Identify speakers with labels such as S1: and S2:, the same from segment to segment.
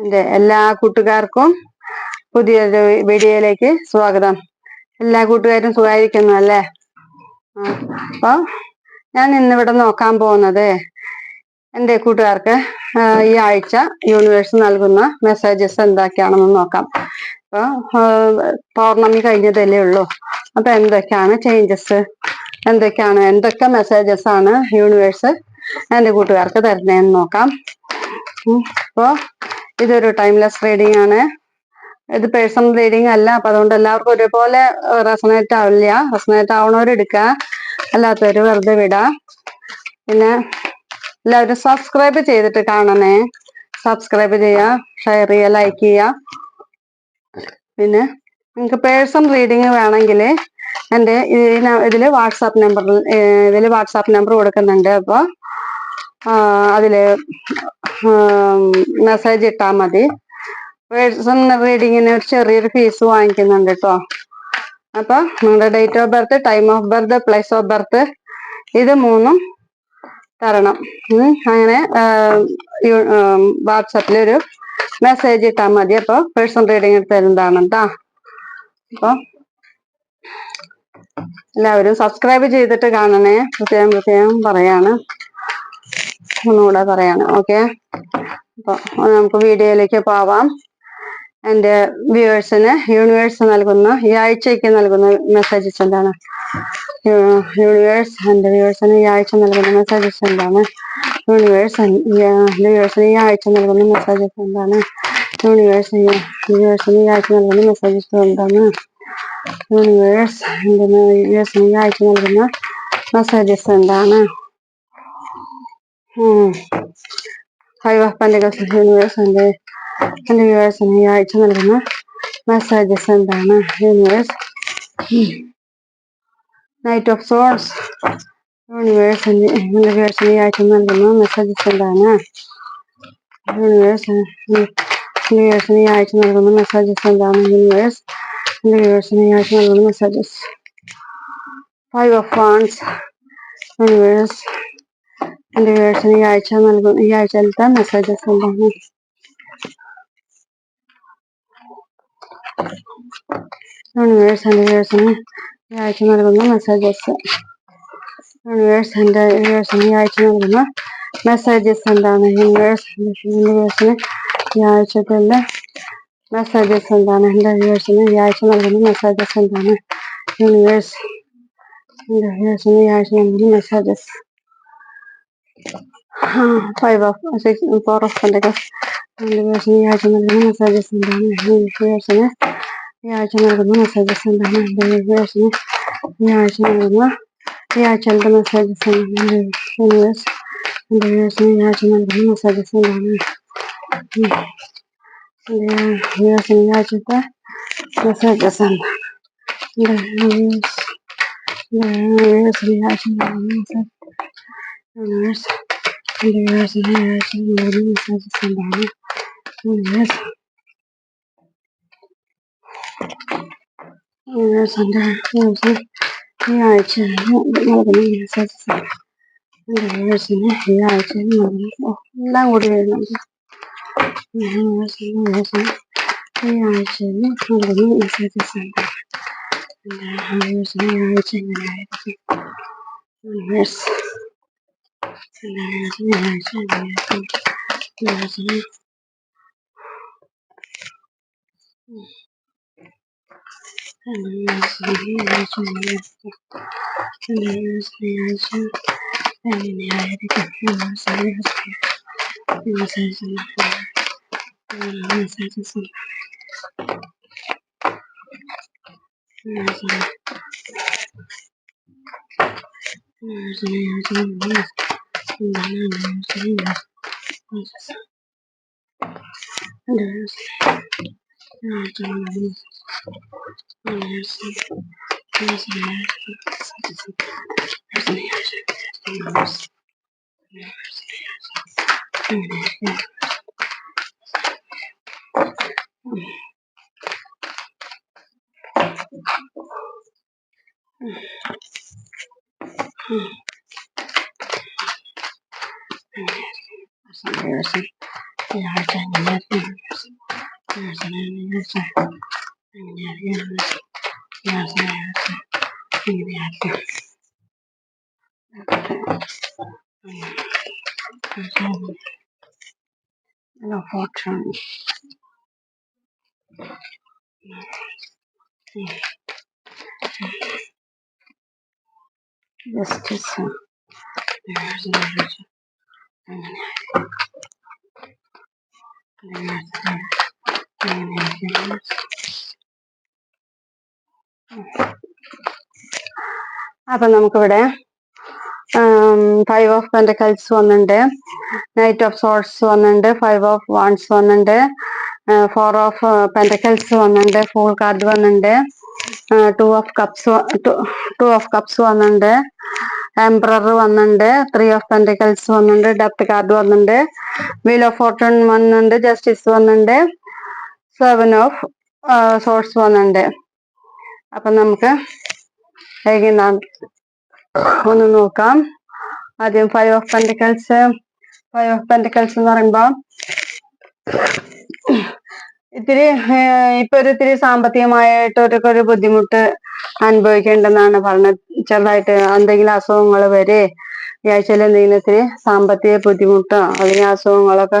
S1: എന്റെ എല്ലാ കൂട്ടുകാർക്കും പുതിയൊരു വീഡിയോയിലേക്ക് സ്വാഗതം. എല്ലാ കൂട്ടുകാരും സുഖമായിരിക്കുന്നു അല്ലേ? അപ്പോൾ അപ്പൊ ഞാൻ ഇന്നിവിടെ നോക്കാൻ പോകുന്നത് എന്റെ കൂട്ടുകാർക്ക് ഈ ആഴ്ച യൂണിവേഴ്സ് നൽകുന്ന മെസ്സേജസ് എന്തൊക്കെയാണെന്ന് നോക്കാം. അപ്പൊ പൗർണമി കഴിഞ്ഞതല്ലേ ഉള്ളൂ. അപ്പൊ എന്തൊക്കെയാണ് ചേഞ്ചസ് എന്തൊക്കെയാണ് എന്തൊക്കെ മെസ്സേജസ് ആണ് യൂണിവേഴ്സ് എന്റെ കൂട്ടുകാർക്ക് തരുന്നതെന്ന് നോക്കാം. അപ്പോൾ അപ്പൊ ഇതൊരു ടൈംലെസ് റീഡിംഗ് ആണ്. ഇത് പേഴ്സണൽ റീഡിംഗ് അല്ല അപ്പൊ അതുകൊണ്ട് എല്ലാവർക്കും ഒരുപോലെ റെസണേറ്റ് ആവില്ല. റെസണേറ്റ് ആവണവർ എടുക്കുക അല്ലാത്തവര് വെറുതെ വിടുക പിന്നെ എല്ലാവരും സബ്സ്ക്രൈബ് ചെയ്തിട്ട് കാണണേ. സബ്സ്ക്രൈബ് ചെയ്യുക ഷെയർ ചെയ്യുക ലൈക്ക് ചെയ്യുക പിന്നെ നിങ്ങൾക്ക് പേഴ്സണൽ റീഡിങ് വേണമെങ്കിൽ എന്റെ ഇതിൽ വാട്സാപ്പ് നമ്പർ ഇതിൽ വാട്സാപ്പ് നമ്പർ കൊടുക്കുന്നുണ്ട്. അപ്പോൾ അതിൽ മെസ്സേജ് ഇട്ടാൽ മതി. പേഴ്സണൽ റീഡിങ്ങിന് ഒരു ചെറിയൊരു ഫീസ് വാങ്ങിക്കുന്നുണ്ട് കേട്ടോ അപ്പൊ നിങ്ങളുടെ date of birth time of birth place of birth ഇത് മൂന്നും തരണം. അങ്ങനെ വാട്സപ്പിൽ ഒരു മെസ്സേജ് ഇട്ടാൽ മതി. അപ്പൊ പേഴ്സണൽ റീഡിങ് എടുത്ത് തരുന്നതാണ് കേട്ടോ അപ്പൊ എല്ലാവരും സബ്സ്ക്രൈബ് ചെയ്തിട്ട് കാണണേ. പ്രത്യേകം പ്രത്യേകം പറയാണ്. ഒന്നുകൂടെ പറയാണ്. ഓക്കെ അപ്പൊ നമുക്ക് വീഡിയോയിലേക്ക് പോവാം. എന്റെ വ്യൂവേഴ്സിന് യൂണിവേഴ്സ് നൽകുന്ന ഈ ആഴ്ചയ്ക്ക് നൽകുന്ന മെസ്സേജസ് എന്താണ്? യൂണിവേഴ്സ് എന്റെ വ്യൂവേഴ്സിന് ഈ ആഴ്ച നൽകുന്ന മെസ്സേജസ് എന്താണ്? യൂണിവേഴ്സ് വ്യൂവേഴ്സിന് ഈ ആഴ്ച നൽകുന്ന മെസ്സേജസ് എന്താണ്? യൂണിവേഴ്സ് വ്യൂവേഴ്സിന് ഈ ആഴ്ച നൽകുന്ന മെസ്സേജസ് എന്താണ്? യൂണിവേഴ്സ് എന്റെ വ്യൂവേഴ്സിന് ഈ ആഴ്ച നൽകുന്ന മെസ്സേജസ് എന്താണ്? ഫൈവ് ഓഫ് പെൻഡിക്കൽസ് യൂണിവേഴ്സ് എന്റെ എന്റെ വ്യൂവേഴ്സിന് ഈ ആഴ്ച നൽകുന്ന മെസ്സേജസ് എന്താണ് universe knight of swords universe എന്റെ എന്റെ വ്യൂവേഴ്സിന് ഈ ആഴ്ച നൽകുന്ന മെസ്സേജസ് എന്താണ് യൂണിവേഴ്സ് വ്യൂവേഴ്സിന് ഈ ആഴ്ച നൽകുന്ന മെസ്സേജസ് എന്താണ് യൂണിവേഴ്സ് എന്റെ വ്യൂവേഴ്സിന് ഈ ആഴ്ച നൽകുന്ന messages five of wands universe എന്റെ വ്യൂവേഴ്സിന് ഈ ആഴ്ച നൽകുന്ന ഈ ആഴ്ചയിലത്തെ മെസ്സേജസ് എന്താണ് യൂണിവേഴ്സ് എന്റെ വ്യൂവേഴ്സിന് ഈ ആഴ്ച നൽകുന്ന മെസ്സേജസ് യൂണിവേഴ്സ് എന്റെ വ്യൂവേഴ്സിന് ഈ ആഴ്ച നൽകുന്ന മെസ്സേജസ് എന്താണ് യൂണിവേഴ്സ് യൂണിവേഴ്സിന് ഈ ആഴ്ചത്തിലെ മെസ്സേജസ് എന്താണ് എന്റെ വ്യൂവേഴ്സിന് ഈ ആഴ്ച നൽകുന്ന മെസ്സേജസ് എന്താണ് യൂണിവേഴ്സ് എന്റെ വ്യൂവേഴ്സിന് ഈ ആഴ്ച നൽകുന്ന messages five of six four of pentacles എന്റെ വ്യൂവേഴ്സിന് ഈ ആഴ്ച നൽകുന്ന മെസ്സേജസ് എന്താണ് വ്യൂവേഴ്സിന് ഈ ആഴ്ച നൽകുന്ന മെസ്സേജസ് എന്താണ് എന്റെ വ്യൂവേഴ്സിന് ഈ ആഴ്ച നൽകുന്ന ഈ ആഴ്ചയിലത്തെ മെസ്സേജസ് എന്താണ് യൂണിവേഴ്സ് എന്റെ വ്യൂവേഴ്സിന് ഈ ആഴ്ച നൽകുന്ന മെസ്സേജസ് എന്താണ് എന്റെ വ്യൂവേഴ്സിന് ഈ ആഴ്ചത്തെ മെസ്സേജസ് എന്താണ് എന്റെ വ്യൂവേഴ്സ് എന്റെ വ്യൂവേഴ്സിന് ഈ ആഴ്ച നൽകുന്ന മെസ്സേജ് യൂണിവേഴ്സ് എന്റെ വ്യൂവേഴ്സിന് ഈ ആഴ്ച നൽകുന്ന മെസ്സേജസ് എന്താണ് യൂണിവേഴ്സ് യൂണിവേഴ്സ് എന്റെ വ്യൂവേഴ്സിന് ഈ ആഴ്ച നൽകുന്ന മെസ്സേജസ് എന്റെ വ്യൂവേഴ്സിന് ഈ ആഴ്ച നൽകുന്ന ഓ, എല്ലാം കൂടി വരുന്നുണ്ട് യൂണിവേഴ്സിന് വ്യൂവേഴ്സിന് ഈ ആഴ്ചയിൽ നൽകുന്ന മെസ്സേജസ് എന്താണ് എന്റെ വ്യൂവേഴ്സിന് ഈ ആഴ്ച എങ്ങനെയായിരിക്കും യൂണിവേഴ്സ് എന്റെ വ്യൂവേഴ്സിന് ഈ ആഴ്ച എങ്ങനെയായിരിക്കും Inaonyesha viatu vinauzwa. Anauza viatu hivi. Anauza viatu yaani ni hali anauza viatu. Muuzaji mmoja anauza viatu. Anauza viatu. Anauza viatu. Mm-hmm. That's embarrassing. Yeah, I can't get that embarrassing. Embarrassing and embarrassing. And yeah, embarrassing. Yes, embarrassing. And yeah, embarrassing. No fortune. Yes, it is. Embarrassing, embarrassing. അങ്ങനെ അങ്ങനെ അപ്പൊ നമുക്കിവിടെ five of pentacles വന്നിട്ടുണ്ട് knight of swords വന്നിട്ടുണ്ട് five of wands വന്നിട്ടുണ്ട് four of pentacles വന്നിട്ടുണ്ട് full card വന്നിട്ടുണ്ട് two of cups two of cups വന്നിട്ടുണ്ട് എംബ്രർ വന്നിട്ടുണ്ട് ത്രീ ഓഫ് പെന്റിക്കൽസ് വന്നിട്ടുണ്ട് ഡെപ്ത് കാർഡ് വന്നിട്ടുണ്ട് വീൽ ഓഫ് ഫോർട്ടൂൺ വന്നിട്ടുണ്ട് ജസ്റ്റിസ് വന്നിട്ടുണ്ട് സെവൻ ഓഫ് സോഴ്സ് വന്നിട്ടുണ്ട് അപ്പൊ നമുക്ക് വൈകുന്നേരം ഒന്ന് നോക്കാം. ആദ്യം five of pentacles five of pentacles എന്ന് പറയുമ്പോൾ ഇത്തിരി ഇപ്പൊ ഒരു ഇത്തിരി സാമ്പത്തികമായിട്ട് ഒരു ഒരു ബുദ്ധിമുട്ട് അനുഭവിക്കേണ്ടെന്നാണ് പറഞ്ഞത്. ചെറുതായിട്ട് എന്തെങ്കിലും അസുഖങ്ങൾ വരെ ഈ ആഴ്ചയിൽ എന്തെങ്കിലും ഇത്തിരി സാമ്പത്തിക ബുദ്ധിമുട്ടോ അല്ലെങ്കിൽ അസുഖങ്ങളൊക്കെ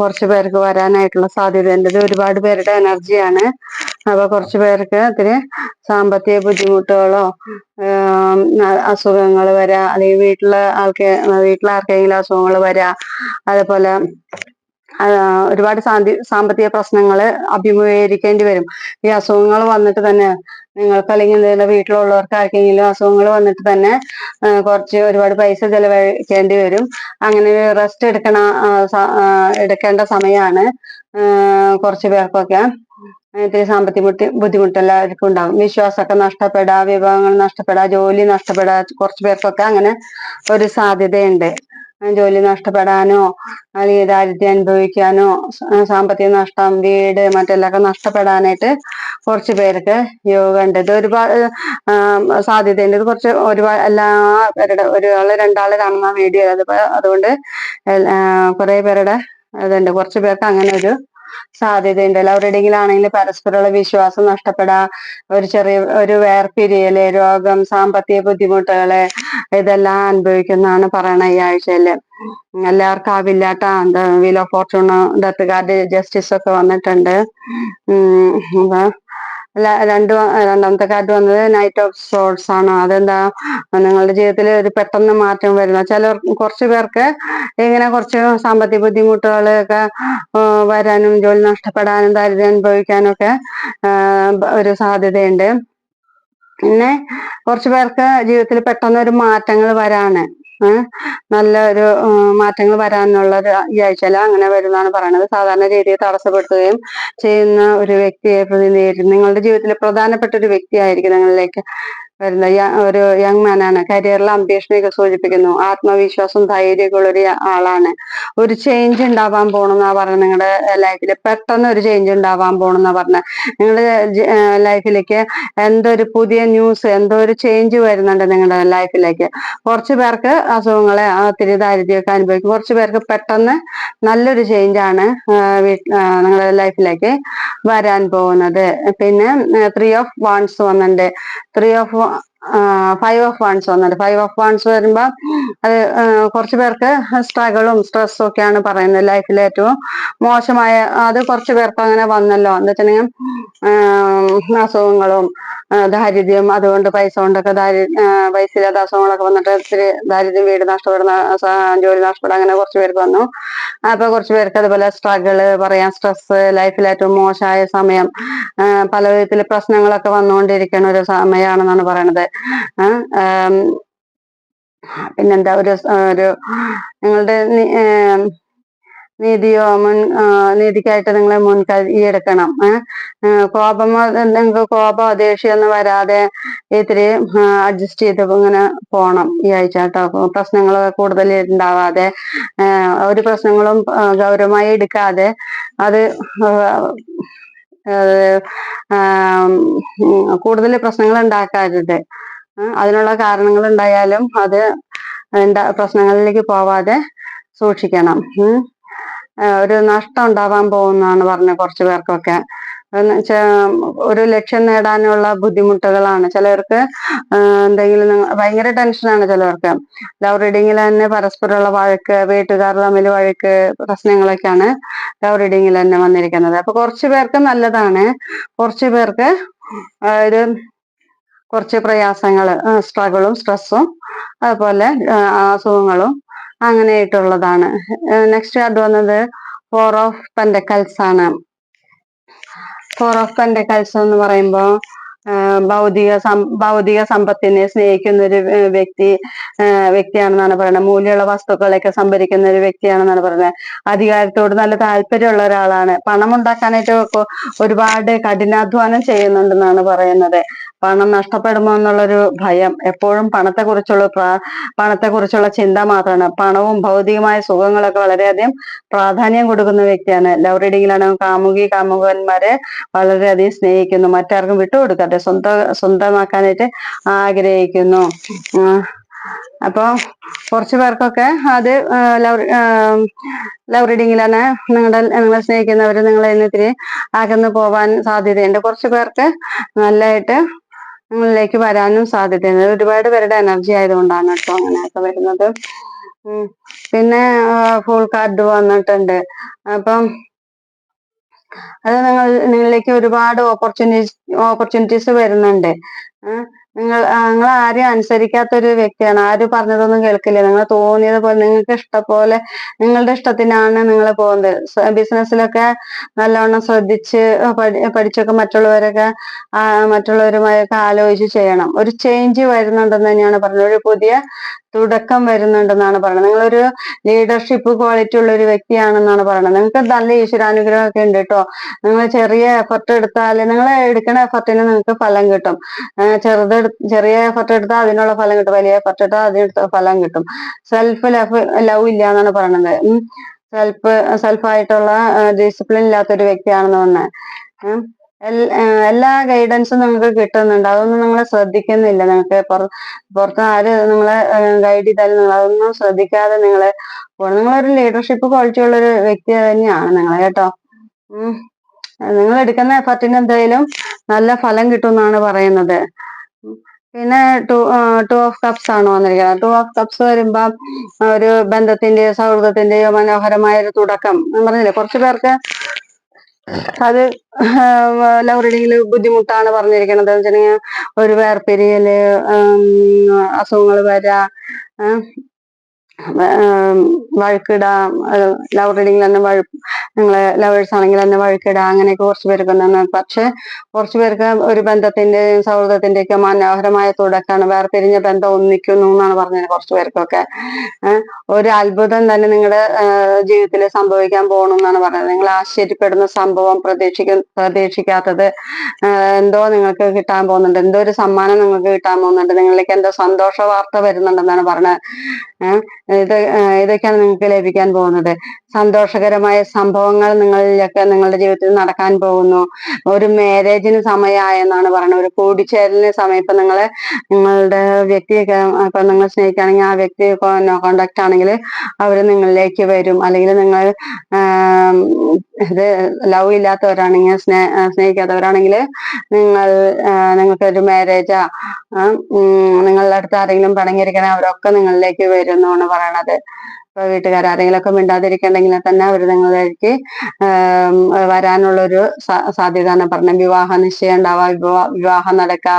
S1: കുറച്ച് പേർക്ക് വരാനായിട്ടുള്ള സാധ്യത ഉണ്ട്. ഇത് ഒരുപാട് പേരുടെ എനർജിയാണ്. അപ്പൊ കുറച്ച് പേർക്ക് ഇത്തിരി സാമ്പത്തിക ബുദ്ധിമുട്ടുകളോ അസുഖങ്ങൾ വരാ അല്ലെങ്കിൽ വീട്ടിലെ ആൾക്ക് വീട്ടിലെ ആർക്കെങ്കിലും അസുഖങ്ങൾ വരാ അതേപോലെ ഒരുപാട് സാന്തി സാമ്പത്തിക പ്രശ്നങ്ങൾ അഭിമുഖീകരിക്കേണ്ടി വരും. ഈ അസുഖങ്ങൾ വന്നിട്ട് തന്നെ നിങ്ങൾക്ക് അല്ലെങ്കിൽ നിങ്ങളുടെ വീട്ടിലുള്ളവർക്ക് ആർക്കെങ്കിലും അസുഖങ്ങൾ വന്നിട്ട് തന്നെ കുറച്ച് ഒരുപാട് പൈസ ചെലവഴിക്കേണ്ടി വരും. അങ്ങനെ റെസ്റ്റ് എടുക്കണ എടുക്കേണ്ട സമയമാണ് കുറച്ച് പേർക്കൊക്കെ ഇത്തിരി സാമ്പത്തിക ബുദ്ധി ബുദ്ധിമുട്ടെല്ലാവർക്കും ഉണ്ടാകും വിശ്വാസമൊക്കെ നഷ്ടപ്പെടാ വിഭവങ്ങൾ നഷ്ടപ്പെടാ ജോലി നഷ്ടപ്പെടാ കുറച്ച് പേർക്കൊക്കെ അങ്ങനെ ഒരു സാധ്യതയുണ്ട്. ജോലി നഷ്ടപ്പെടാനോ അല്ലെങ്കിൽ ദാരിദ്ര്യം അനുഭവിക്കാനോ സാമ്പത്തിക നഷ്ടം വീട് മറ്റെല്ലാം നഷ്ടപ്പെടാനായിട്ട് കുറച്ച് പേർക്ക് യോഗ ഉണ്ട്. ഇത് ഒരുപാട് സാധ്യത സാധ്യതയുണ്ട്. ഇത് കുറച്ച് ഒരുപാട് എല്ലാ പേരുടെ ഒരാൾ രണ്ടാൾ കാണുന്ന വീഡിയോ അത് അതുകൊണ്ട് കുറെ പേരുടെ ഇതുണ്ട്. കുറച്ച് പേർക്ക് അങ്ങനെ ഒരു സാധ്യതയുണ്ട് എല്ലാവരുടെയെങ്കിലും ആണെങ്കിൽ പരസ്പരമുള്ള വിശ്വാസം നഷ്ടപ്പെടാ. ഒരു ചെറിയ ഒരു വേർപിരിയൽ രോഗം സാമ്പത്തിക ബുദ്ധിമുട്ടുകൾ ഇതെല്ലാം അനുഭവിക്കുന്നതാണ് പറയണ ഈ ആഴ്ചയിൽ. എല്ലാവർക്കും ആവില്ലാട്ട wheel of fortune death card justice ഒക്കെ വന്നിട്ടുണ്ട് അപ്പൊ രണ്ട് രണ്ടാമത്തെ കാർഡ് വന്നത് നൈറ്റ് ഓഫ് സോൾസ് ആണ്. അതെന്താ നിങ്ങളുടെ ജീവിതത്തിൽ ഒരു പെട്ടെന്ന് മാറ്റം വരുന്ന ചില കുറച്ച് പേർക്ക് ഇങ്ങനെ കുറച്ച് സാമ്പത്തിക ബുദ്ധിമുട്ടുകളൊക്കെ വരാനും ജോലി നഷ്ടപ്പെടാനും ദാരിദ്ര്യം അനുഭവിക്കാനും ഒക്കെ ഒരു സാധ്യതയുണ്ട്. പിന്നെ കുറച്ച് പേർക്ക് ജീവിതത്തിൽ പെട്ടെന്ന് ഒരു മാറ്റങ്ങൾ ഏഹ് നല്ല ഒരു മാറ്റങ്ങൾ വരാനുള്ള ഒരു ഈ ആഴ്ചയില അങ്ങനെ വരുന്നതാണ് പറയുന്നത് സാധാരണ രീതിയിൽ തടസ്സപ്പെടുത്തുകയും ചെയ്യുന്ന ഒരു വ്യക്തിയെ പ്രതിനിധീകരിക്കുന്നു. നിങ്ങളുടെ ജീവിതത്തിലെ പ്രധാനപ്പെട്ട ഒരു വ്യക്തിയായിരിക്കും നിങ്ങളിലേക്ക് വരുന്ന ഒരു യങ് മാൻ ആണ്. കരിയറിൽ അംബീഷനെയൊക്കെ സൂചിപ്പിക്കുന്നു. ആത്മവിശ്വാസം ധൈര്യമുള്ള ഒരു ആളാണ്. ഒരു ചേഞ്ച് ഉണ്ടാവാൻ പോണെന്നാ പറഞ്ഞ നിങ്ങളുടെ ലൈഫിൽ പെട്ടെന്ന് ഒരു ചേഞ്ച് ഉണ്ടാവാൻ പോണെന്നാ പറഞ്ഞ നിങ്ങളുടെ ലൈഫിലേക്ക് എന്തോ ഒരു പുതിയ ന്യൂസ് എന്തോ ഒരു ചേഞ്ച് വരുന്നുണ്ട് നിങ്ങളുടെ ലൈഫിലേക്ക് കുറച്ചു പേർക്ക് അസുഖങ്ങളെ ഒത്തിരി ദാരിദ്ര്യമൊക്കെ അനുഭവിക്കും. കുറച്ച് പേർക്ക് പെട്ടെന്ന് നല്ലൊരു ചേഞ്ച് ആണ് ആ, വീ- ആ, നിങ്ങളുടെ ലൈഫിലേക്ക് വരാൻ പോകുന്നത്. പിന്നെ ത്രീ ഓഫ് വാൺസ് വന്നിട്ടുണ്ട് three of five of wands വന്നിട്ട് ഫൈവ് ഓഫ് വൺസ് വരുമ്പോ അത് കുറച്ച് പേർക്ക് സ്ട്രഗിളും സ്ട്രെസ്സും ഒക്കെയാണ് പറയുന്നത് ലൈഫിൽ ഏറ്റവും മോശമായ അത് കുറച്ച് പേർക്ക് അങ്ങനെ വന്നല്ലോ. എന്താ വെച്ചിട്ടുണ്ടെങ്കിൽ അസുഖങ്ങളും ദാരിദ്ര്യം അതുകൊണ്ട് പൈസ കൊണ്ടൊക്കെ ദാരി പൈസ ഇല്ലാത്ത അസുഖങ്ങളൊക്കെ വന്നിട്ട് ഇത്തിരി ദാരിദ്ര്യം വീട് നഷ്ടപ്പെടുന്ന ജോലി നഷ്ടപ്പെടുക അങ്ങനെ കുറച്ച് പേർക്ക് വന്നു. അപ്പൊ കുറച്ച് പേർക്ക് അതുപോലെ സ്ട്രഗിൾ പറയാം സ്ട്രെസ് ലൈഫിൽ ഏറ്റവും മോശമായ സമയം പല വിധത്തിൽ പ്രശ്നങ്ങളൊക്കെ വന്നുകൊണ്ടിരിക്കുന്ന ഒരു സമയമാണെന്നാണ് പറയണത്. പിന്നെന്താ ഒരു ഒരു നിങ്ങളുടെ നീതിയോ മുൻ നീതിക്കായിട്ട് നിങ്ങളെ മുൻകൈ എടുക്കണം ഏഹ് കോപമോ നിങ്ങൾക്ക് കോപമോ ദേഷ്യമൊന്നും വരാതെ ഇത്തിരി അഡ്ജസ്റ്റ് ചെയ്ത് ഇങ്ങനെ പോണം ഈ ആഴ്ച കേട്ടോ. പ്രശ്നങ്ങൾ കൂടുതൽ ഉണ്ടാവാതെ ഒരു പ്രശ്നങ്ങളും ഗൗരവമായി എടുക്കാതെ അത് കൂടുതൽ പ്രശ്നങ്ങൾ ഉണ്ടാക്കരുത് അതിനുള്ള കാരണങ്ങൾ ഉണ്ടായാലും അത് പ്രശ്നങ്ങളിലേക്ക് പോവാതെ സൂക്ഷിക്കണം ഒരു നഷ്ടം ഉണ്ടാവാൻ പോകുന്നതാണ് പറഞ്ഞ കുറച്ചു പേർക്കൊക്കെ. ഒരു ലക്ഷ്യം നേടാനുള്ള ബുദ്ധിമുട്ടുകളാണ്. ചിലർക്ക് എന്തെങ്കിലും ഭയങ്കര ടെൻഷനാണ് ചിലവർക്ക്. ലവ് റീഡിങ്ങിൽ തന്നെ പരസ്പരമുള്ള വഴക്ക് വീട്ടുകാർ തമ്മിൽ വഴക്ക് പ്രശ്നങ്ങളൊക്കെയാണ് ലവ് റീഡിങ്ങിൽ തന്നെ വന്നിരിക്കുന്നത്. അപ്പൊ കുറച്ചു പേർക്ക് നല്ലതാണ്. കുറച്ചു പേർക്ക് ഒരു കുറച്ച് പ്രയാസങ്ങൾ സ്ട്രഗിളും സ്ട്രെസ്സും അതുപോലെ അസുഖങ്ങളും അങ്ങനെയായിട്ടുള്ളതാണ്. നെക്സ്റ്റ് കാർഡ് വന്നത് ഫോർ ഓഫ് പെൻഡക്കൽസ് ആണ്. ഫോർ ഓഫ് പെൻഡക്കൽസ് എന്ന് പറയുമ്പോൾ ഭൗതിക ഭൗതിക സമ്പത്തിനെ സ്നേഹിക്കുന്ന ഒരു വ്യക്തി വ്യക്തിയാണെന്നാണ് പറയുന്നത്. മൂല്യമുള്ള വസ്തുക്കളെയൊക്കെ സംഭരിക്കുന്ന ഒരു വ്യക്തിയാണെന്നാണ് പറയുന്നത്. അധികാരത്തോട് നല്ല താല്പര്യമുള്ള ഒരാളാണ്. പണം ഉണ്ടാക്കാനായിട്ട് ഒരുപാട് കഠിനാധ്വാനം ചെയ്യുന്നുണ്ടെന്നാണ് പറയുന്നത്. പണം നഷ്ടപ്പെടുമോ എന്നുള്ളൊരു ഭയം എപ്പോഴും പണത്തെ കുറിച്ചുള്ള പണത്തെ കുറിച്ചുള്ള ചിന്ത മാത്രമാണ്. പണവും ഭൗതികമായ സുഖങ്ങളൊക്കെ വളരെയധികം പ്രാധാന്യം കൊടുക്കുന്ന വ്യക്തിയാണ്. ലവ് റീഡിങ്ങിലാണ് കാമുകി കാമുകന്മാരെ വളരെയധികം സ്നേഹിക്കുന്നു. മറ്റാർക്കും വിട്ടുകൊടുക്കാതെ സ്വന്തം സ്വന്തമാക്കാനായിട്ട് ആഗ്രഹിക്കുന്നു. അപ്പോൾ അപ്പൊ കുറച്ചു പേർക്കൊക്കെ അത് ലവ് ലവ് റീഡിങ്ങിലാണ് നിങ്ങളുടെ നിങ്ങളെ സ്നേഹിക്കുന്നവർ നിങ്ങളെ ഇന്നിത്തിരി അകന്നു പോവാൻ സാധ്യതയുണ്ട്. കുറച്ചു പേർക്ക് നല്ലതായിട്ട് നിങ്ങളിലേക്ക് വരാനും സാധ്യതയുണ്ട്. ഒരുപാട് പേരുടെ എനർജി ആയതുകൊണ്ടാണ് കേട്ടോ അങ്ങനെയൊക്കെ വരുന്നത്. പിന്നെ ഫുൾ കാർഡ് വന്നിട്ടുണ്ട്. അപ്പം അത് നിങ്ങൾ നിങ്ങളിലേക്ക് ഒരുപാട് ഓപ്പർച്യൂണിറ്റീസ് ഓപ്പർച്യൂണിറ്റീസ് വരുന്നുണ്ട്. നിങ്ങൾ നിങ്ങൾ ആരെയും അനുസരിക്കാത്ത ഒരു വ്യക്തിയാണ്. ആരും പറഞ്ഞതൊന്നും കേൾക്കില്ല. നിങ്ങൾ തോന്നിയത് പോലെ നിങ്ങൾക്ക് ഇഷ്ടം പോലെ നിങ്ങളുടെ ഇഷ്ടത്തിനാണ് നിങ്ങൾ പോകുന്നത്. ബിസിനസ്സിലൊക്കെ നല്ലവണ്ണം ശ്രദ്ധിച്ച് പഠി പഠിച്ചൊക്കെ മറ്റുള്ളവരൊക്കെ മറ്റുള്ളവരുമായൊക്കെ ആലോചിച്ച് ചെയ്യണം. ഒരു ചേഞ്ച് വരുന്നുണ്ടെന്ന് തന്നെയാണ് പറഞ്ഞത്. ഒരു പുതിയ തുടക്കം വരുന്നുണ്ടെന്നാണ് പറയുന്നത്. നിങ്ങളൊരു ലീഡർഷിപ്പ് ക്വാളിറ്റി ഉള്ള ഒരു വ്യക്തിയാണെന്നാണ് പറയുന്നത്. നിങ്ങൾക്ക് നല്ല ഈശ്വരാനുഗ്രഹം ഒക്കെ ഉണ്ട് കേട്ടോ നിങ്ങൾ ചെറിയ എഫർട്ട് എടുത്താൽ നിങ്ങൾ എടുക്കുന്ന എഫർട്ടിന് നിങ്ങൾക്ക് ഫലം കിട്ടും. ചെറുത് ചെറിയ എഫർട്ട് എടുത്താൽ അതിനുള്ള ഫലം കിട്ടും. വലിയ എഫർട്ട് എടുത്താൽ അതിന് ഫലം കിട്ടും. സെൽഫ് ലവ് ലവ് ഇല്ല എന്നാണ് പറയുന്നത് സെൽഫ് സെൽഫായിട്ടുള്ള ഡിസിപ്ലിൻ ഇല്ലാത്ത ഒരു വ്യക്തിയാണെന്ന് പറഞ്ഞത്. എല്ലാ ഗൈഡൻസും നിങ്ങൾക്ക് കിട്ടുന്നുണ്ട്. അതൊന്നും നിങ്ങൾ ശ്രദ്ധിക്കുന്നില്ല. നിങ്ങൾക്ക് പുറ- പുറത്ത് ആര് നിങ്ങളെ ഗൈഡ് ചെയ്താലും നിങ്ങൾ അതൊന്നും ശ്രദ്ധിക്കാതെ നിങ്ങൾ നിങ്ങളൊരു ലീഡർഷിപ്പ് ക്വാളിറ്റി ഉള്ള ഒരു വ്യക്തി തന്നെയാണ് നിങ്ങൾ കേട്ടോ. നിങ്ങൾ എടുക്കുന്ന എഫർട്ടിന് എന്തായാലും നല്ല ഫലം കിട്ടും എന്നാണ് പറയുന്നത്. പിന്നെ ടു ടു ഓഫ് കപ്സ് ആണ് വന്നിരിക്കുന്നത്. ടു ഓഫ് കപ്സ് വരുമ്പോൾ ഒരു ബന്ധത്തിന്റെയോ സൗഹൃദത്തിന്റെയോ മനോഹരമായ ഒരു തുടക്കം പറഞ്ഞില്ലേ കുറച്ചു പേർക്ക് അത് ലവ് ബുദ്ധിമുട്ടാണ് പറഞ്ഞിരിക്കുന്നത് ഒരു വേർപിരിയൽ അസുഖങ്ങൾ വരാ വഴക്കിടാം ലവ് റീഡിംഗിൽ തന്നെ വഴ നിങ്ങളെ ലവേഴ്സ് ആണെങ്കിൽ തന്നെ വഴക്കിടാം അങ്ങനെയൊക്കെ കുറച്ച് പേർക്ക് തന്നെ പക്ഷെ കുറച്ച് പേർക്ക് ഒരു ബന്ധത്തിന്റെ സൗഹൃദത്തിന്റെ ഒക്കെ മനോഹരമായ തുടക്കമാണ് വേറെ തിരിഞ്ഞ ബന്ധം ഒന്നിക്കുന്നു എന്നാണ് പറഞ്ഞത് കുറച്ച് പേർക്കൊക്കെ. ഒരു അത്ഭുതം തന്നെ നിങ്ങളുടെ ജീവിതത്തിൽ സംഭവിക്കാൻ പോകണം എന്നാണ് പറഞ്ഞത്. നിങ്ങൾ ആശ്ചര്യപ്പെടുന്ന സംഭവം പ്രതീക്ഷിക്ക പ്രതീക്ഷിക്കാത്തത് എന്തോ നിങ്ങൾക്ക് കിട്ടാൻ പോകുന്നുണ്ട്. എന്തോ ഒരു സമ്മാനം നിങ്ങൾക്ക് കിട്ടാൻ പോകുന്നുണ്ട്. നിങ്ങളിലേക്ക് എന്തോ സന്തോഷ വാർത്ത വരുന്നുണ്ടെന്നാണ് പറഞ്ഞത്. ഇത് ഇതൊക്കെയാണ് നിങ്ങൾക്ക് ലഭിക്കാൻ പോകുന്നത്. സന്തോഷകരമായ സംഭവങ്ങൾ നിങ്ങളിലൊക്കെ നിങ്ങളുടെ ജീവിതത്തിൽ നടക്കാൻ പോകുന്നു. ഒരു മാരേജിന് സമയമായെന്നാണ് പറയുന്നത്. ഒരു കൂടിച്ചേരലിന് സമയം. ഇപ്പൊ നിങ്ങൾ നിങ്ങളുടെ വ്യക്തിയൊക്കെ ഇപ്പൊ നിങ്ങൾ സ്നേഹിക്കുകയാണെങ്കിൽ ആ വ്യക്തി കോണ്ടാക്ട് ആണെങ്കിൽ അവർ നിങ്ങളിലേക്ക് വരും. അല്ലെങ്കിൽ നിങ്ങൾ ഇത് ലവ് ഇല്ലാത്തവരാണെങ്കിൽ സ്നേ സ്നേഹിക്കാത്തവരാണെങ്കിൽ നിങ്ങൾ നിങ്ങൾക്കൊരു മാരേജാ നിങ്ങളുടെ അടുത്ത് ആരെങ്കിലും പണങ്ങിയിരിക്കണേ അവരൊക്കെ നിങ്ങളിലേക്ക് വരും എന്നാണ് പറയണത്. ഇപ്പൊ വീട്ടുകാർ ആരെങ്കിലും ഒക്കെ മിണ്ടാതിരിക്കണ്ടെങ്കിൽ തന്നെ അവർ നിങ്ങളിലേക്ക് വരാനുള്ളൊരു സാധ്യത എന്ന് പറഞ്ഞ. വിവാഹ നിശ്ചയം ഉണ്ടാവുക വിവാഹ വിവാഹം നടക്കുക.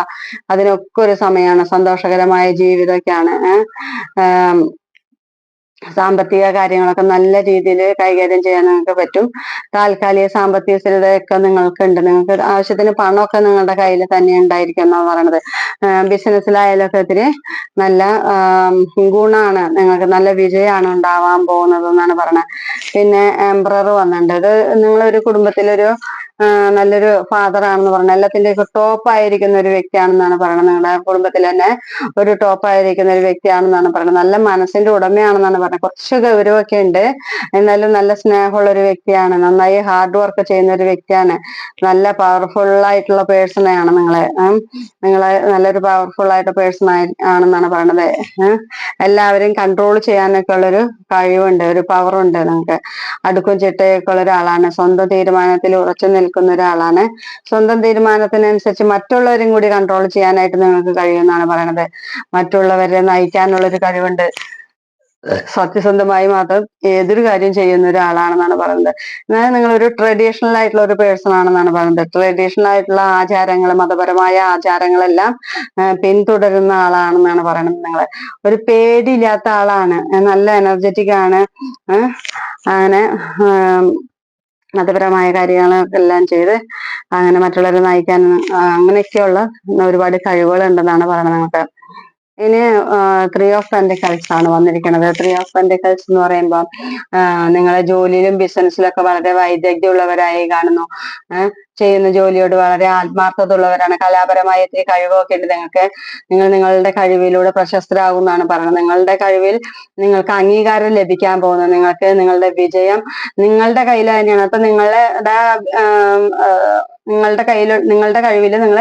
S1: അതിനൊക്കെ ഒരു സമയമാണ്. സന്തോഷകരമായ ജീവിതമൊക്കെയാണ്. സാമ്പത്തിക കാര്യങ്ങളൊക്കെ നല്ല രീതിയിൽ കൈകാര്യം ചെയ്യാൻ നിങ്ങൾക്ക് പറ്റും. താൽക്കാലിക സാമ്പത്തിക സ്ഥിരതയൊക്കെ നിങ്ങൾക്ക് ഉണ്ട് നിങ്ങൾക്ക് ആവശ്യത്തിന് പണമൊക്കെ നിങ്ങളുടെ കയ്യിൽ തന്നെ ഉണ്ടായിരിക്കും എന്നാണ് പറയണത്. ബിസിനസ്സിലായാലൊക്കെ ഇത്തിരി നല്ല ഗുണമാണ് നിങ്ങൾക്ക് നല്ല വിജയമാണ് ഉണ്ടാവാൻ പോകുന്നത് എന്നാണ് പറയണത്. പിന്നെ എംബ്രർ വന്നിട്ടുണ്ട്. ഇത് നിങ്ങളൊരു കുടുംബത്തിലൊരു നല്ലൊരു ഫാദർ ആണെന്ന് പറഞ്ഞു. എല്ലാത്തിന്റെ ടോപ്പ് ആയിരിക്കുന്ന ഒരു വ്യക്തിയാണെന്നാണ് പറയുന്നത്. നിങ്ങളുടെ കുടുംബത്തിൽ തന്നെ ഒരു ടോപ്പ് ആയിരിക്കുന്ന ഒരു വ്യക്തിയാണെന്നാണ് പറയുന്നത്. നല്ല മനസ്സിന്റെ ഉടമയാണെന്നാണ് പറയുന്നത്. കുറച്ച് ഗൗരവമൊക്കെ ഉണ്ട്. എന്നാലും നല്ല സ്നേഹമുള്ള ഒരു വ്യക്തിയാണ്. നന്നായി ഹാർഡ് വർക്ക് ചെയ്യുന്ന ഒരു വ്യക്തിയാണ്. നല്ല പവർഫുൾ ആയിട്ടുള്ള പേഴ്സണാണ് നിങ്ങളെ. നിങ്ങളെ നല്ലൊരു പവർഫുൾ ആയിട്ട് പേഴ്സൺ ആണെന്നാണ് പറയണത് എല്ലാവരെയും കൺട്രോൾ ചെയ്യാനൊക്കെ ഉള്ളൊരു കഴിവുണ്ട്. ഒരു പവറുണ്ട് നിങ്ങൾക്ക് അടുക്കും ചിട്ടയൊക്കെ ഉള്ള ഒരാളാണ് സ്വന്തം തീരുമാനത്തിൽ ഉറച്ചു നിൽക്കുന്ന ഒരാളാണ്. സ്വന്തം തീരുമാനത്തിനനുസരിച്ച് മറ്റുള്ളവരും കൂടി കൺട്രോൾ ചെയ്യാനായിട്ട് നിങ്ങൾക്ക് കഴിയുമെന്നാണ് പറയണത്. മറ്റുള്ളവരെ നയിക്കാനുള്ള ഒരു കഴിവുണ്ട്. സത്യസന്ധമായി മാത്രം ഏതൊരു കാര്യം ചെയ്യുന്ന ഒരാളാണെന്നാണ് പറയുന്നത്. എന്നാൽ നിങ്ങൾ ഒരു ട്രഡീഷണൽ ആയിട്ടുള്ള ഒരു പേഴ്സൺ ആണെന്നാണ് പറയുന്നത്. ട്രഡീഷണൽ ആയിട്ടുള്ള ആചാരങ്ങൾ മതപരമായ ആചാരങ്ങളെല്ലാം പിന്തുടരുന്ന ആളാണെന്നാണ് പറയുന്നത് നിങ്ങൾ ഒരു പേടിയില്ലാത്ത ആളാണ്. നല്ല എനർജറ്റിക് ആണ്. അങ്ങനെ മതപരമായ കാര്യങ്ങളെല്ലാം ചെയ്ത് അങ്ങനെ മറ്റുള്ളവരെ നയിക്കാൻ അങ്ങനെയൊക്കെയുള്ള ഒരുപാട് കഴിവുകൾ ഉണ്ടെന്നാണ് പറയുന്നത് നമുക്ക്. ഇനി ത്രീ ഓഫ് പെൻഡിക്കൽസ് ആണ് വന്നിരിക്കുന്നത്. ത്രീ ഓഫ് പെൻഡിക്കൽസ് എന്ന് പറയുമ്പോൾ നിങ്ങളെ ജോലിയിലും ബിസിനസ്സിലും ഒക്കെ വളരെ വൈദഗ്ധ്യമുള്ളവരായി കാണുന്നു. ചെയ്യുന്ന ജോലിയോട് വളരെ ആത്മാർത്ഥത ഉള്ളവരാണ് കലാപരമായ ഇത്തിരി കഴിവൊക്കെ ഉണ്ട് നിങ്ങൾക്ക്. നിങ്ങൾ നിങ്ങളുടെ കഴിവിലൂടെ പ്രശസ്തരാകുമെന്നാണ് പറയുന്നത്. നിങ്ങളുടെ കഴിവിൽ നിങ്ങൾക്ക് അംഗീകാരം ലഭിക്കാൻ പോകുന്നത്. നിങ്ങൾക്ക് നിങ്ങളുടെ വിജയം നിങ്ങളുടെ കയ്യിൽ തന്നെയാണ്. അപ്പൊ നിങ്ങളുടെ നിങ്ങളുടെ കയ്യിൽ നിങ്ങളുടെ കഴിവിൽ നിങ്ങൾ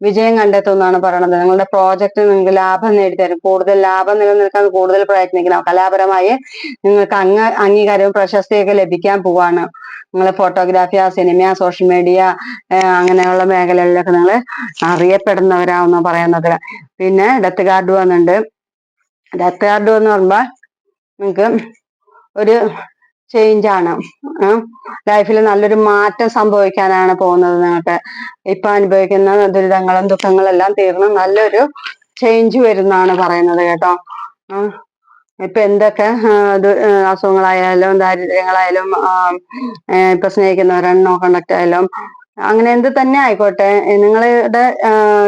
S1: വിജയം കണ്ടെത്തുമെന്നാണ് പറയുന്നത് നിങ്ങളുടെ പ്രോജക്റ്റ് നിങ്ങൾക്ക് ലാഭം നേടിത്തരും. കൂടുതൽ ലാഭം നിലനിൽക്കാൻ കൂടുതൽ പ്രയത്നിക്കണം. കലാപരമായി നിങ്ങൾക്ക് അംഗ അംഗീകാരവും പ്രശസ്തിയൊക്കെ ലഭിക്കാൻ പോവാണ്. നിങ്ങൾ ഫോട്ടോഗ്രാഫി സിനിമ സോഷ്യൽ മീഡിയ അങ്ങനെയുള്ള മേഖലകളിലൊക്കെ നിങ്ങൾ അറിയപ്പെടുന്നവരാണെന്ന് പറയുന്നത്. പിന്നെ ഡെത്ത് കാർഡ് വന്നിട്ടുണ്ട്. ഡെത്ത് കാർഡ് എന്ന് പറയുമ്പോൾ നിങ്ങൾക്ക് ഒരു ചേഞ്ച് ആണ്. ലൈഫിൽ നല്ലൊരു മാറ്റം സംഭവിക്കാനാണ് പോകുന്നത് നിങ്ങൾക്ക് ഇപ്പൊ അനുഭവിക്കുന്ന ദുരിതങ്ങളും ദുഃഖങ്ങളും എല്ലാം തീർന്ന് നല്ലൊരു ചേഞ്ച് വരുന്നാണ് പറയുന്നത് കേട്ടോ. ഇപ്പൊ എന്തൊക്കെ അസുഖങ്ങളായാലും ദാരിദ്ര്യങ്ങളായാലും ഇപ്പൊ സ്നേഹിക്കുന്നവരാണ് നോ കണ്ടക്ട് ആയാലും അങ്ങനെ എന്ത് തന്നെ ആയിക്കോട്ടെ. നിങ്ങളുടെ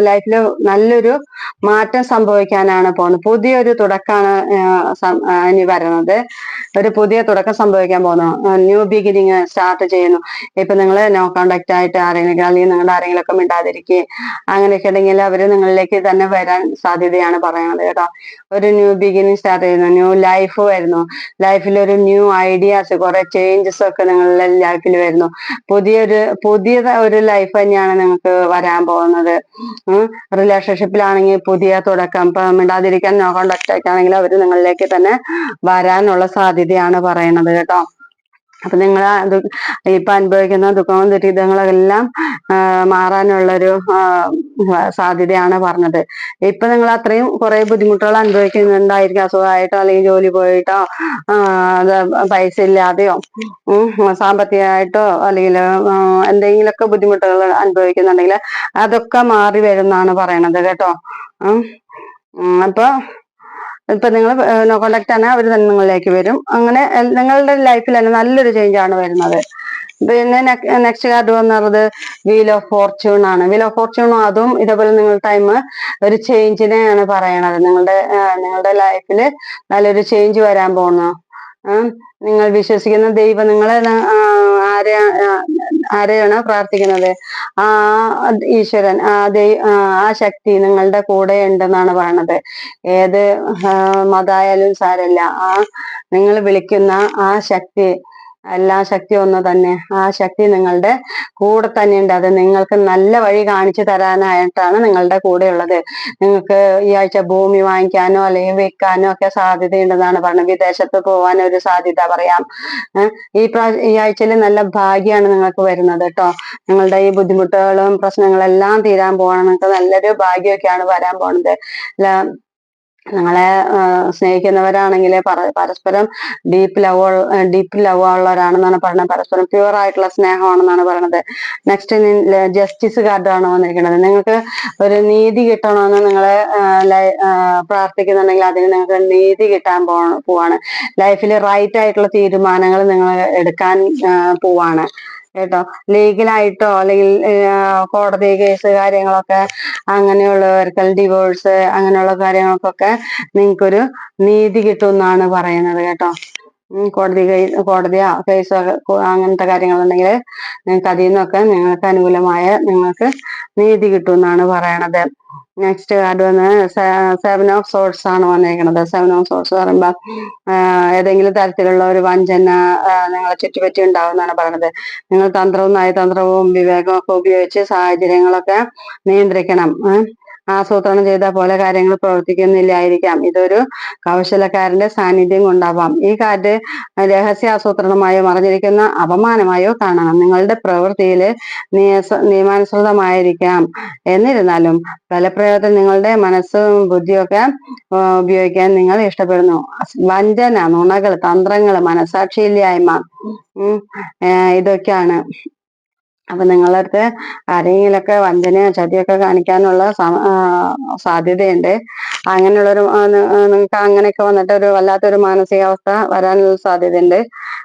S1: ലൈഫിൽ നല്ലൊരു മാറ്റം സംഭവിക്കാനാണ് പോകുന്നത്. പുതിയൊരു തുടക്കമാണ് ഇനി വരുന്നത്. ഒരു പുതിയ തുടക്കം സംഭവിക്കാൻ പോകുന്നു. ന്യൂ ബിഗിനിങ് സ്റ്റാർട്ട് ചെയ്യുന്നു. ഇപ്പൊ നിങ്ങൾ നോ കോണ്ടാക്ട് ആയിട്ട് ആരെങ്കിലും അല്ലെങ്കിൽ നിങ്ങളുടെ ആരെങ്കിലും ഒക്കെ മിണ്ടാതിരിക്കുക അങ്ങനെയൊക്കെ ഉണ്ടെങ്കിൽ അവർ നിങ്ങളിലേക്ക് തന്നെ വരാൻ സാധ്യതയാണ് പറയുന്നത് കേട്ടോ. ഒരു ന്യൂ ബിഗിനിങ് സ്റ്റാർട്ട് ചെയ്യുന്നു. ന്യൂ ലൈഫ് വരുന്നു. ലൈഫിൽ ഒരു ന്യൂ ഐഡിയാസ് കുറെ ചേഞ്ചസ് ഒക്കെ നിങ്ങളുടെ ലൈഫിൽ വരുന്നു. പുതിയൊരു പുതിയ ഒരു ലൈഫ് തന്നെയാണ് നിങ്ങൾക്ക് വരാൻ പോകുന്നത്. റിലേഷൻഷിപ്പിലാണെങ്കിൽ പുതിയ തുടക്കം ഇപ്പൊ നോ കോൺടാക്ട് ആണെങ്കിൽ അവർ നിങ്ങളിലേക്ക് തന്നെ വരാനുള്ള സാധ്യതയാണ് പറയുന്നത് കേട്ടോ. അപ്പൊ നിങ്ങൾ ഇപ്പൊ അനുഭവിക്കുന്ന ദുഃഖവും ദുരിതങ്ങളെല്ലാം മാറാനുള്ളൊരു സാധ്യതയാണ് പറഞ്ഞത്. ഇപ്പൊ നിങ്ങൾ അത്രയും കുറെ ബുദ്ധിമുട്ടുകൾ അനുഭവിക്കുന്നുണ്ടായിരിക്കും. അസുഖമായിട്ടോ അല്ലെങ്കിൽ ജോലി പോയിട്ടോ പൈസ ഇല്ലാതെയോ സാമ്പത്തികമായിട്ടോ അല്ലെങ്കിൽ എന്തെങ്കിലുമൊക്കെ ബുദ്ധിമുട്ടുകൾ അനുഭവിക്കുന്നുണ്ടെങ്കിൽ അതൊക്കെ മാറി വരുന്നാണ് പറയണത് കേട്ടോ. അപ്പൊ ഇപ്പൊ നിങ്ങൾ നോ കോണ്ടാക്ട് ആണ് അവർ തന്നെ നിങ്ങളിലേക്ക് വരും. അങ്ങനെ നിങ്ങളുടെ ലൈഫിൽ തന്നെ നല്ലൊരു ചേഞ്ച് ആണ് വരുന്നത്. പിന്നെ നെക്സ്റ്റ് കാർഡ് വന്നത് വീൽ ഓഫ് ഫോർച്യൂൺ ആണ്. വീൽ ഓഫ് ഫോർച്യൂണും അതും ഇതേപോലെ നിങ്ങൾ ടൈം ഒരു ചേഞ്ചിനെയാണ് പറയണത്. നിങ്ങളുടെ നിങ്ങളുടെ ലൈഫിൽ നല്ലൊരു ചേഞ്ച് വരാൻ പോകുന്നു നിങ്ങൾ വിശ്വസിക്കുന്ന ദൈവം നിങ്ങളെ ആരെ ആരെയാണ് പ്രാർത്ഥിക്കുന്നത്? ആ ഈശ്വരൻ ആ ആ ശക്തി നിങ്ങളുടെ കൂടെ ഉണ്ടെന്നാണ് പറയണത്. ഏത് മതായാലും സാരല്ല ആ നിങ്ങൾ വിളിക്കുന്ന ആ ശക്തി എല്ലാ ശക്തി ഒന്ന് തന്നെ. ആ ശക്തി നിങ്ങളുടെ കൂടെ തന്നെ ഉണ്ട്. അത് നിങ്ങൾക്ക് നല്ല വഴി കാണിച്ചു തരാനായിട്ടാണ് നിങ്ങളുടെ കൂടെ ഉള്ളത്. നിങ്ങൾക്ക് ഈ ആഴ്ച ഭൂമി വാങ്ങിക്കാനോ അല്ലെങ്കിൽ വിൽക്കാനോ ഒക്കെ സാധ്യതയുണ്ടെന്നാണ് പറഞ്ഞത്. വിദേശത്ത് പോകാൻ ഒരു സാധ്യത പറയാം. ഈ പ്രാ ഈ ആഴ്ചയിൽ നല്ല ഭാഗ്യമാണ് നിങ്ങൾക്ക് വരുന്നത് കേട്ടോ. നിങ്ങളുടെ ഈ ബുദ്ധിമുട്ടുകളും പ്രശ്നങ്ങളെല്ലാം തീരാൻ പോകണം നിങ്ങൾക്ക് നല്ലൊരു ഭാഗ്യമൊക്കെയാണ് വരാൻ പോണത്. നിങ്ങളെ സ്നേഹിക്കുന്നവരാണെങ്കിൽ പരസ്പരം ഡീപ്പ് ലവ് ഡീപ്പ് ലവ് ഉള്ളവരാണെന്നാണ് പറയുന്നത്. പരസ്പരം പ്യുവർ ആയിട്ടുള്ള സ്നേഹമാണെന്നാണ് പറയുന്നത്. നെക്സ്റ്റ് ജസ്റ്റിസ് കാർഡാണ് വന്നിരിക്കുന്നത്. നിങ്ങൾക്ക് ഒരു നീതി കിട്ടണമെന്ന് നിങ്ങളെ പ്രാർത്ഥിക്കുന്നുണ്ടെങ്കിൽ അതിന് നിങ്ങൾക്ക് നീതി കിട്ടാൻ പോവാണ്. ലൈഫിൽ റൈറ്റ് ആയിട്ടുള്ള തീരുമാനങ്ങൾ നിങ്ങൾ എടുക്കാൻ പോവാണ്. കേട്ടോ? ലീഗലായിട്ടോ അല്ലെങ്കിൽ കോടതി കേസ് കാര്യങ്ങളൊക്കെ അങ്ങനെയുള്ളവർക്ക് ഡിവോഴ്സ് അങ്ങനെയുള്ള കാര്യങ്ങൾക്കൊക്കെ നിങ്ങൾക്കൊരു നീതി കിട്ടും എന്നാണ് പറയുന്നത് കേട്ടോ. കോടതി കോടതിയോ കേസോ അങ്ങനത്തെ കാര്യങ്ങളുണ്ടെങ്കിൽ നിങ്ങൾക്ക് അതിൽ നിന്നൊക്കെ നിങ്ങൾക്ക് അനുകൂലമായ നിങ്ങൾക്ക് നീതി കിട്ടും എന്നാണ് പറയണത്. നെക്സ്റ്റ് കാർഡ് വന്ന് സെവൻ ഓഫ് സോഴ്സ് ആണ് വന്നിരിക്കുന്നത് സെവൻ ഓഫ് സോഴ്സ് പറയുമ്പോൾ ഏതെങ്കിലും തരത്തിലുള്ള ഒരു വഞ്ചന നിങ്ങളെ ചുറ്റുപറ്റി ഉണ്ടാവുമെന്നാണ് പറയുന്നത് നിങ്ങൾ തന്ത്രവും നയതന്ത്രവും വിവേകവും ഒക്കെ ഉപയോഗിച്ച് സാഹചര്യങ്ങളൊക്കെ നിയന്ത്രിക്കണം. ആസൂത്രണം ചെയ്ത പോലെ കാര്യങ്ങൾ പ്രവർത്തിക്കുന്നില്ലായിരിക്കാം. ഇതൊരു കൗശലക്കാരന്റെ സാന്നിധ്യം കൊണ്ടാവാം. ഈ കാർഡ് രഹസ്യ ആസൂത്രണമായോ മറഞ്ഞിരിക്കുന്ന അപമാനമായോ കാണണം. നിങ്ങളുടെ പ്രവൃത്തിയിൽ നിയമാനുസൃതമായിരിക്കാം. എന്നിരുന്നാലും ഫലപ്രയോഗത്തിൽ നിങ്ങളുടെ മനസ്സും ബുദ്ധിയൊക്കെ ഉപയോഗിക്കാൻ നിങ്ങൾ ഇഷ്ടപ്പെടുന്നു. വഞ്ചന നുണകൾ തന്ത്രങ്ങൾ മനസാക്ഷിയില്ലായ്മ ഇതൊക്കെയാണ്. അപ്പൊ നിങ്ങളുടെ അടുത്ത് ആരെങ്കിലൊക്കെ വഞ്ചനയോ ചതിയൊക്കെ കാണിക്കാനുള്ള സാധ്യതയുണ്ട്. അങ്ങനെയുള്ളൊരു നിങ്ങൾക്ക് അങ്ങനെയൊക്കെ വന്നിട്ട് ഒരു വല്ലാത്തൊരു മാനസികാവസ്ഥ വരാനുള്ള സാധ്യതയുണ്ട്.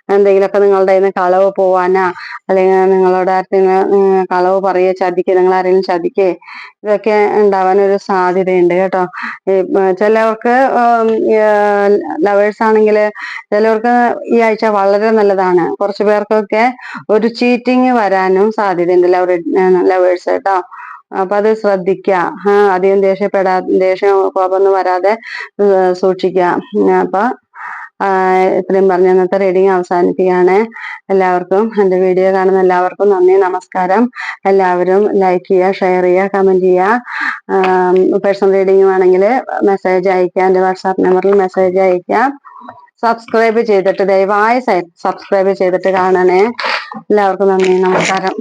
S1: എന്തെങ്കിലുമൊക്കെ നിങ്ങളുടെ കയ്യിൽ നിന്ന് കളവ് പോവാനാ അല്ലെങ്കിൽ നിങ്ങളോട് ആർക്കെങ്കിലും കളവ് പറയുക ചതിക്കുക നിങ്ങൾ ആരെങ്കിലും ചതിക്കേ ഇതൊക്കെ ഉണ്ടാവാനൊരു സാധ്യതയുണ്ട് കേട്ടോ. ചിലവർക്ക് ലവേഴ്സ് ആണെങ്കിൽ ചിലവർക്ക് ഈ ആഴ്ച വളരെ നല്ലതാണ്. കുറച്ച് പേർക്കൊക്കെ ഒരു ചീറ്റിങ് വരാനും സാധ്യതയുണ്ട് ലവേഴ്സ് കേട്ടോ. അപ്പൊ അത് ശ്രദ്ധിക്കുക അധികം ദേഷ്യപ്പെടാ ദേഷ്യം കോപമൊന്നും വരാതെ സൂക്ഷിക്കുക അപ്പൊ ഇത്രയും പറഞ്ഞ ഇന്നത്തെ റീഡിങ് അവസാനിപ്പിക്കുകയാണ്. എല്ലാവർക്കും എന്റെ വീഡിയോ കാണുന്ന എല്ലാവർക്കും നന്ദി നമസ്കാരം. എല്ലാവരും ലൈക്ക് ചെയ്യുക ഷെയർ ചെയ്യുക കമന്റ് ചെയ്യുക. പേഴ്സണൽ റീഡിംഗ് വേണമെങ്കിൽ മെസ്സേജ് അയക്കുക എന്റെ വാട്സാപ്പ് നമ്പറിൽ മെസ്സേജ് അയക്കുക സബ്സ്ക്രൈബ് ചെയ്തിട്ട് ദയവായി സബ്സ്ക്രൈബ് ചെയ്തിട്ട് കാണണേ. എല്ലാവർക്കും നന്ദി നമസ്കാരം.